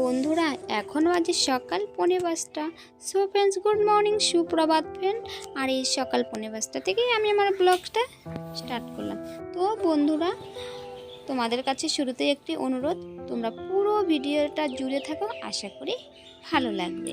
বন্ধুরা এখন বাজে সকাল পনেরো পাঁচটা। সো ফ্রেন্ডস গুড মর্নিং সুপ্রভাত ফ্রেন্ড আর এই সকাল পনেরো পাঁচটা থেকেই আমি আমার ব্লগটা স্টার্ট করলাম। তো বন্ধুরা, তোমাদের কাছে শুরুতেই একটি অনুরোধ, তোমরা পুরো ভিডিওটা জুড়ে থাকো, আশা করি ভালো লাগবে।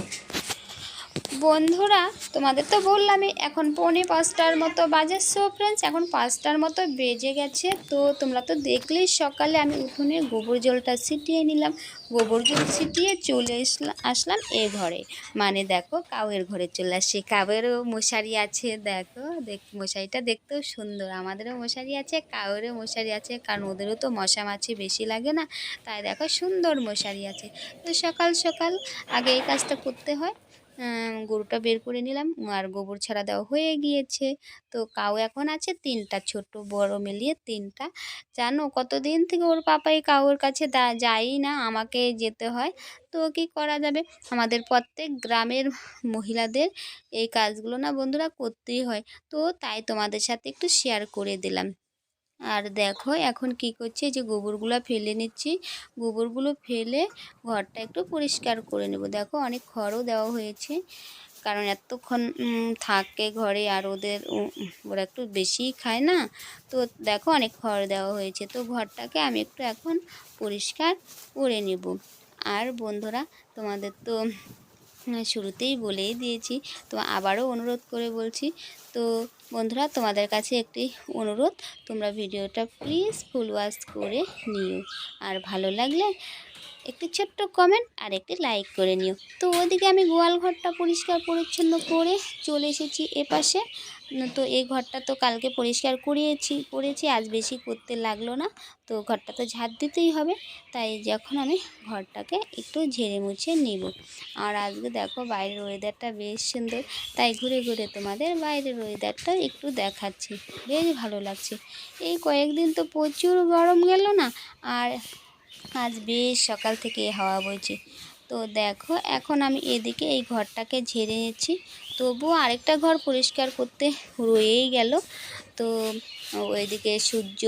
বন্ধুরা, তোমাদের তো বললামই, এখন পৌনে পাঁচটার মতো বাজে। সো ফ্রেন্ডস এখন পাঁচটার মতো বেজে গেছে। তো তোমরা তো দেখলেই সকালে আমি উঠোনে গোবর জলটা ছিটিয়ে নিলাম। গোবর জল ছিটিয়ে চলে আসলাম এ ঘরে। মানে দেখো, কাউয়ের ঘরে চলে আসছি। কাউয়েরও মশারি আছে, দেখো, দেখ, মশারিটা দেখতেও সুন্দর। আমাদেরও মশারি আছে, কাউয়েরও মশারি আছে, কারণ ওদেরও তো মশা মাছি বেশি লাগে না। তাই দেখো, সুন্দর মশারি আছে। তো সকাল সকাল আগে এই কাজটা করতে হয়। গরুটা বের করে নিলাম আর গোবর ছাড়া দেওয়া হয়ে গিয়েছে। তো কাউ এখন আছে তিনটা ছোট বড় মিলিয়ে তিনটা। জানো কতদিন থেকে ওর পাপাই কাউর কাছে যায়ই না, আমাকে যেতে হয়। তো কি করা যাবে? আমাদের প্রত্যেক গ্রামের মহিলাদের এই কাজগুলো না বন্ধুরা করতেই হয়। তো তাই তোমাদের সাথে একটু শেয়ার করে দিলাম। আর দেখো এখন কি করছে যে গোবরগুলো ফেলে নিচ্ছি। গোবরগুলো ফেলে ঘরটা একটু পরিষ্কার করে নেব। দেখো অনেক খড়ও দেওয়া হয়েছে, কারণ এতক্ষণ থাকে ঘরে আর ওদের ওরা একটু বেশিই খায় না। তো দেখো অনেক খড় দেওয়া হয়েছে, তো ঘরটাকে আমি একটু এখন পরিষ্কার করে নেব। আর বন্ধুরা, তোমাদের তো শুরুতেই বলেই দিয়েছি। তো আবারও অনুরোধ করে বলছি, তো বন্ধুরা, তোমাদের কাছে একটি অনুরোধ, তোমরা ভিডিওটা প্লিজ ফুল ওয়াশ করে নিও। আর ভালো লাগলে একটি ছোট্ট কমেন্ট আর একটি লাইক করে নিও। তো ওদিকে আমি গোয়াল ঘরটা পরিষ্কার পরিচ্ছন্ন করে চলে এসেছি এপাশে তো এই ঘরটা তো কালকে পরিষ্কার করিয়েছি, করেছি, আজ বেশি করতে লাগল না। তো ঘরটা তো ঝাড় দিতেই হবে, তাই যখন আমি ঘরটাকে একটু ঝেড়ে মুছে নিব। আর আজকে দেখো বাইরের ওয়েদারটা বেশ সুন্দর, তাই ঘুরে ঘুরে তোমাদের বাইরের ওয়েদারটা একটু দেখাচ্ছি। বেশ ভালো লাগছে। এই কয়েকদিন তো প্রচুর গরম গেল না, আর আজ বেশ সকাল থেকে হাওয়া বইছে। তো দেখো, এখন আমি এদিকে এই ঘরটাকে ঝেড়ে নিচ্ছি। তবুও আরেকটা ঘর পরিষ্কার করতে রয়েই গেল। তো ওইদিকে সূর্য,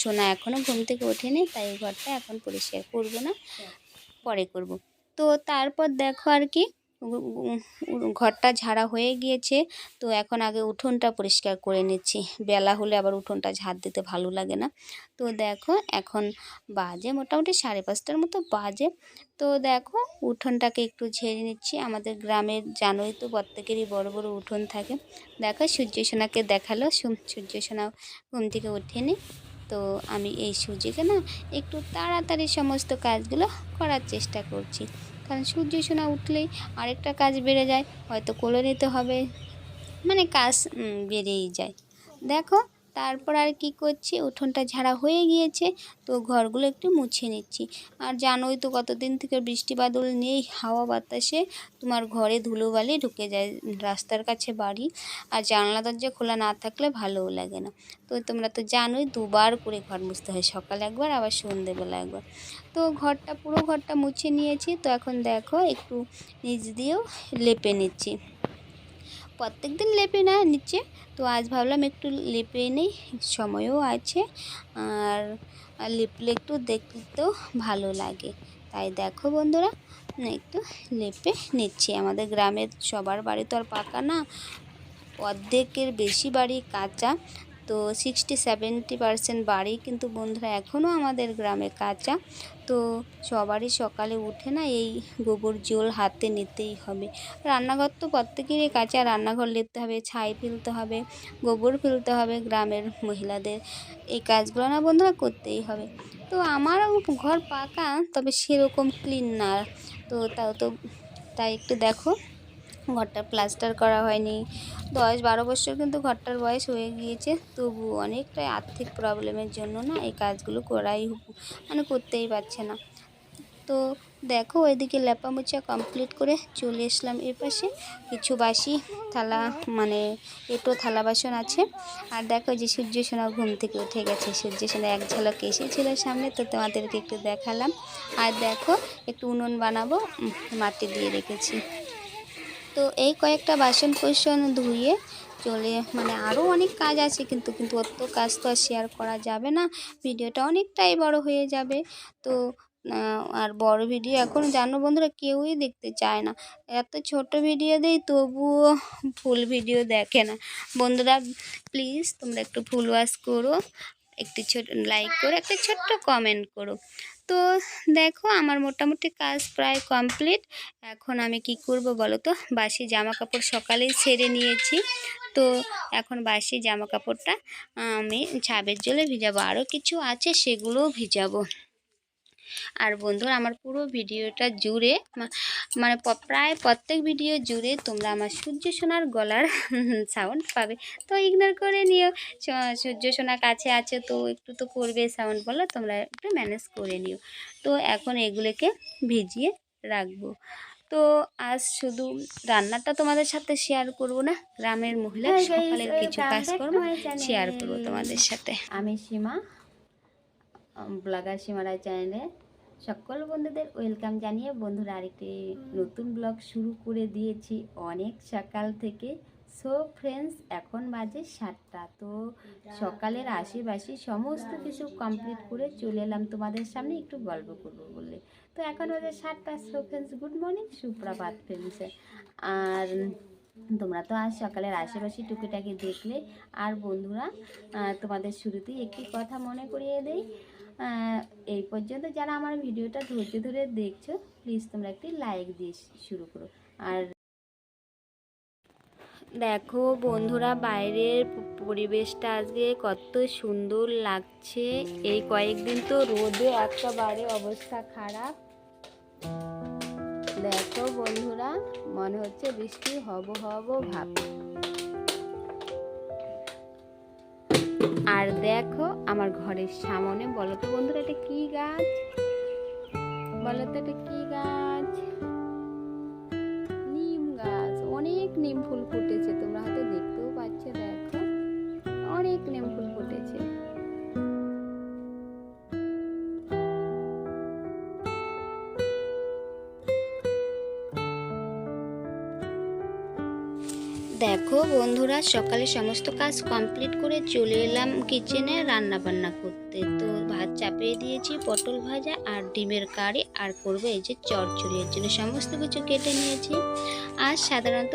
সোনা এখনও ঘুম থেকে ওঠেনি, তাই এই ঘরটা এখন পরিষ্কার করব না, পরে করব। তো তারপর দেখো আর কি ঘরটা ঝাড়া হয়ে গিয়েছে। তো এখন আগে উঠোনটা পরিষ্কার করে নিচ্ছি। বেলা হলে আবার উঠোনটা ঝাড় দিতে ভালো লাগে না। তো দেখো, এখন বাজে মোটামুটি সাড়ে পাঁচটার মতো বাজে। তো দেখো, উঠোনটাকে একটু ঝেড়ে নিচ্ছি। আমাদের গ্রামের জানোই তো প্রত্যেকেরই বড় বড় উঠোন থাকে। দেখো সূর্য সোনাকে দেখাল। সূর্য সোনা ঘুম থেকে ওঠেনি। তো আমি এই সূর্যকে না একটু তাড়াতাড়ি সমস্ত কাজগুলো করার চেষ্টা করছি। কারণ সূর্য সোনা উঠলেই আরেকটা কাজ বেড়ে যায়, হয়তো কোলে নিতে হবে। মানে কাজ বেড়েই যায়। দেখো তারপর আর কি করছি? উঠোনটা ঝাড়া হয়ে গিয়েছে, তো ঘরগুলো একটু মুছে নিচ্ছি। আর জানোই তো কতদিন থেকে বৃষ্টি বাদল নেই, হাওয়া বাতাসে তোমার ঘরে ধুলোবালি ঢুকে যায়, রাস্তার কাছে বাড়ি। আর জানলা দরজা খোলা না থাকলে ভালোও লাগে না। তো তোমরা তো জানোই, দুবার করে ঘর মুছতে হয়, সকালে একবার, আবার সন্ধেবেলা একবার। তো ঘরটা, পুরো ঘরটা মুছে নিয়েছি। তো এখন দেখো, একটু নিচ দিয়েও লেপে নিচ্ছি। প্রত্যেক দিন লেপে না নিচে। তো আজ ভাবলাম একটু লেপে নেই, সময়ও আছে। আর লেপলে একটু দেখতেও ভালো লাগে। তাই দেখো বন্ধুরা, একটু লেপে নিচ্ছি। আমাদের গ্রামের সবার বাড়ি তো আর পাকা না, অর্ধেকের বেশি বাড়ি কাঁচা। তো সিক্সটি সেভেন্টি পার্সেন্ট বাড়ি কিন্তু বন্ধুরা এখনও আমাদের গ্রামে কাঁচা। তো সবারই সকালে উঠে না এই গোবর জল হাতে নিতেই হবে। রান্নাঘর তো প্রত্যেকেরই কাঁচা, রান্নাঘর নিতে হবে, ছাই ফেলতে হবে, গোবর ফেলতে হবে গ্রামের মহিলাদের। এই কাজগুলো না বন্ধুরা করতেই হবে। তো আমারও ঘর পাকা, তবে সেরকম ক্লিন না। তো তাও তো, তাই একটু দেখো। ঘরটা প্লাস্টার করা হয়নি। দশ বারো বছর কিন্তু ঘরটার বয়স হয়ে গিয়েছে, তবু অনেকটাই আর্থিক প্রবলেমের জন্য না এই কাজগুলো করাই মানে করতেই পারছে না। তো দেখো ওইদিকে মোচা কমপ্লিট করে চলে এসলাম এর পাশে। কিছু বাসি থালা মানে এটো থালা বাসন আছে। আর দেখো যে সূর্য সোনা ঘুম থেকে উঠে গেছে। সূর্য সোনা এক ঝলক এসেছিল সামনে, তো তোমাদেরকে একটু দেখালাম। আর দেখো একটু উনুন বানাবো মাটি দিয়ে রেখেছি। তো এই কয়েকটা বাসন কোসন ধুয়ে চলে মানে আরও অনেক কাজ আছে কিন্তু কিন্তু অত কাজ তো আর শেয়ার করা যাবে না। ভিডিওটা অনেকটাই বড় হয়ে যাবে। তো আর বড় ভিডিও এখন জানো বন্ধুরা, কেউই দেখতে চায় না। এত ছোট ভিডিও দেই তবুও ফুল ভিডিও দেখে না। বন্ধুরা প্লিজ তোমরা একটু ফুল ওয়াশ করো। একটু ছোট লাইক করো, একটা ছোট্ট কমেন্ট করো। তো দেখো, আমার মোটামুটি কাজ প্রায় কমপ্লিট এখন আমি কি করব বলো তো? বাসি জামা কাপড় সকালেই ছেড়ে নিয়েছি। তো এখন বাসি জামা কাপড়টা আমি ছাবের জলে ভিজাবো। আরও কিছু আছে সেগুলোও ভিজাবো। আর বন্ধুরা আমার পুরো ভিডিওটা জুড়ে মানে প্রায় প্রত্যেক ভিডিও জুড়ে তোমরা আমার সূর্য সোনার গলার সাউন্ড পাবে। তো ইগনোর করে নিও। সূর্য সোনা কাছে আছে তো একটু তো করবে সাউন্ড বলো তোমরা একটু ম্যানেজ করে নিও। তো এখন এগুলোকে ভিজিয়ে রাখব। তো আজ শুধু রান্নাটা তোমাদের সাথে শেয়ার করব না গ্রামের মহিলা সকালের কিছু welcome কাজ করব শেয়ার করব তোমাদের সাথে। আমি সীমা। ব্লগার সীমারা চ্যানেলে সকল বন্ধুদের ওয়েলকাম জানিয়ে বন্ধুরা আরেকটি নতুন ব্লগ শুরু করে দিয়েছি। অনেক সকাল থেকে। সো ফ্রেন্ডস এখন বাজে সাতটা। তো সকালের আশেপাশে সমস্ত কিছু কমপ্লিট করে চলে এলাম তোমাদের সামনে একটু গল্প করব বলে। তো এখন বাজে সাতটা। সো ফ্রেন্ডস গুড মর্নিং সুপ্রভাত ফ্রেন্ডস আর তোমরা তো আজ সকালের আশেপাশে টুকিটাকি দেখলে। আর বন্ধুরা তোমাদের শুরুতেই একটি কথা মনে করিয়ে আহ, এই পর্যন্ত যারা আমার ভিডিওটা ধৈর্য ধরে দেখছ প্লিজ তোমরা একটি লাইক দিয়ে শুরু করো। আর দেখো বন্ধুরা, বাইরের পরিবেশটা আজকে কত সুন্দর লাগছে। এই কয়েকদিন তো রোদে একেবারে অবস্থা খারাপ। দেখো বন্ধুরা, মনে হচ্ছে বৃষ্টি হব হব ভাব। দেখো আমার ঘরের সামনে। বলো তো বন্ধুরা, এটা কি গাছ? বলো তো এটা কি গাছ? নিম গাছ। অনেক নিম ফুল ফুটেছে, তোমরা হয়তো দেখতেও পাচ্ছ, দেখো। অনেক নিম ফুল ফুটেছে। দেখো, বন্ধুরা, সকালে সমস্ত কাজ কমপ্লিট করে চলে এলাম কিচেনে রান্না বান্না করতে। তো ভাত চাপিয়ে দিয়েছি, পটল ভাজা আর ডিমের কারি আর করব এই যে চচ্চড়ি। জন্য সমস্ত কিছু কেটে নিয়েছি। আর সাধারণত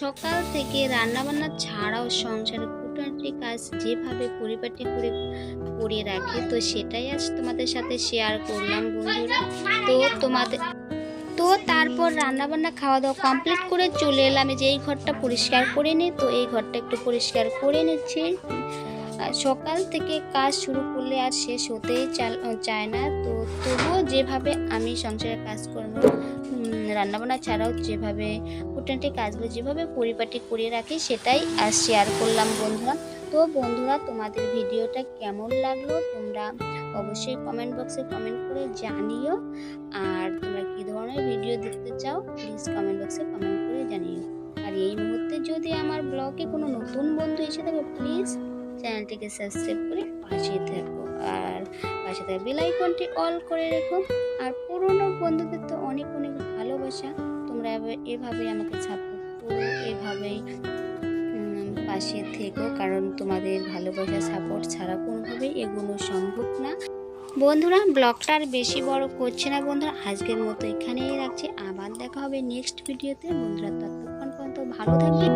সকাল থেকে রান্না বান্না ছাড়াও সংসারে খুঁটাটি কাজ যেভাবে পরিপাটি করে করে রাখি, তো সেটাই আজ তোমাদের সাথে শেয়ার করলাম, বন্ধুরা। তো তোমাদের তো তারপর রান্নাবান্না খাওয়া দাওয়া কমপ্লিট করে চলে এলাম। যে এই ঘরটা পরিষ্কার করে নিই তো, এই ঘরটা একটু পরিষ্কার করে নিচ্ছি। সকাল থেকে কাজ শুরু করলে আর শেষ হতেই চায় না। তো তবুও যেভাবে আমি সংসারের কাজ করব রান্নাবান্না ছাড়াও যেভাবে খুঁটাটি কাজগুলো যেভাবে পরিপাটি করে রাখি, সেটাই আর শেয়ার করলাম বন্ধুরা। তো বন্ধুরা, তোমাদের ভিডিওটা কেমন লাগল? তোমরা অবশ্যই কমেন্ট বক্সে কমেন্ট করে জানিও। আর তোমরা কী ধরনের ভিডিও দেখতে চাও প্লিজ কমেন্ট বক্সে কমেন্ট করে জানিও। আর এই মুহূর্তে যদি আমার ব্লগে কোনো নতুন বন্ধু এসে থাকে প্লিজ চ্যানেলটিকে সাবস্ক্রাইব করে পাশে থাকো। আর পাশে থাকা বেল আইকনটি অল করে রেখো। আর পুরনো বন্ধুদের তো অনেক অনেক ভালোবাসা। তোমরা এভাবে- আমাকে সাপোর্ট করো, এভাবেই পাশে থেকো, কারণ তোমাদের ভালোবাসা সাপোর্ট ছাড়া কোনোভাবেই এগুলো সম্ভব না। বন্ধুরা, ব্লগটা আর বেশি বড় করছে না বন্ধুরা, আজকের মতো এখানেই রাখছি। আবার দেখা হবে নেক্সট ভিডিওতে বন্ধুরা, ততক্ষণ পর্যন্ত ভালো থাকবে।